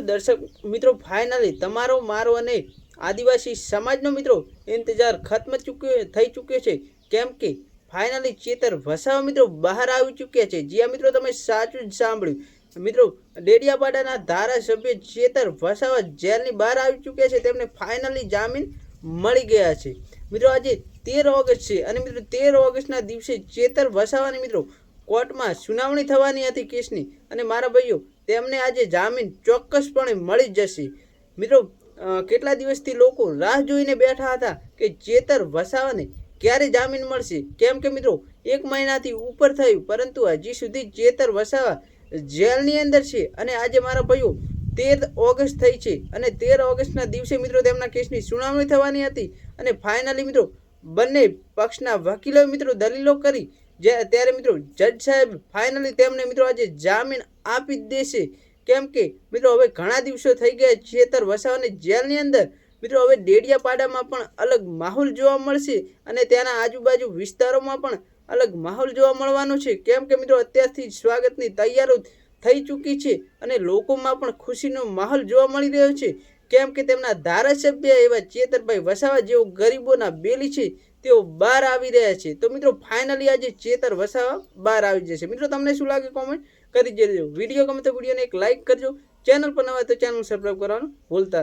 દર્શક મિત્રો ફાઇનલી તમારો, મારો અને આદિવાસી સમાજનો મિત્રો ઇંતજાર ખત્મ ચૂક્યો થઈ ચૂક્યો છે. કેમ કે ફાઇનલી ચેતર વસાવા મિત્રો બહાર આવી ચૂક્યા છે. જ્યાં મિત્રો, તમે સાચું જ સાંભળ્યું. મિત્રો, ડેડિયાપાડાના ધારાસભ્ય ચેતર વસાવા જેલની બહાર આવી ચૂક્યા છે. તેમને ફાઇનલી જામીન મળી ગયા છે. મિત્રો, આજે તેર ઓગસ્ટ છે અને મિત્રો, તેર ઓગસ્ટના દિવસે ચેતર વસાવાની મિત્રો કોર્ટમાં સુનાવણી થવાની હતી કેસની અને મારા ભાઈઓ, તેમને આજે જામીન ચોક્કસપણે મળી જશે. મિત્રો કેટલા દિવસથી લોકો રાહ જોઈને બેઠા હતા કે ચેતર વસાવાને ક્યારે જામીન મળશે? કેમ કે મિત્રો, એક મહિનાથી ઉપર થયું, પરંતુ હજી સુધી ચેતર વસાવા જેલની અંદર છે અને આજે મારા ભાઈઓ, તેર ઓગસ્ટ થઈ છે અને તેર ઓગસ્ટના દિવસે મિત્રો તેમના કેસની સુનાવણી થવાની હતી અને ફાઇનલી મિત્રો, બંને પક્ષના વકીલોએ મિત્રો દલીલો કરી જે ત્યારે મિત્રો જજ સાહેબ ફાઇનલી તેમને મિત્રો આજે જામીન આપી દેશે. કેમ કે મિત્રો હવે ઘણા દિવસો થઈ ગયા ચેતર વસાવાની જેલની અંદર. મિત્રો હવે ડેડિયાપાડામાં પણ અલગ માહોલ જોવા મળશે અને ત્યાંના આજુબાજુ વિસ્તારોમાં પણ અલગ માહોલ જોવા મળવાનો છે. કેમ કે મિત્રો અત્યારથી સ્વાગતની તૈયારીઓ થઈ ચૂકી છે અને લોકોમાં પણ ખુશીનો માહોલ જોવા મળી રહ્યો છે. કેમ કે તેમના ધારાસભ્ય એવા ચેતરભાઈ વસાવા જેઓ ગરીબોના બેલી છે. તેઓ બહાર આવી રહ્યા છે. તો મિત્રો ફાઇનલી આજે ચેતર વસાવા બહાર આવી જશે. મિત્રો, તમને શું લાગે કોમેન્ટ કરી દેજો. વીડિયો ગમે તો વિડીયોને એક લાઇક કરજો. ચેનલ પર નવા તો ચેનલ સબસ્ક્રાઈબ કરવાનું ભૂલતા.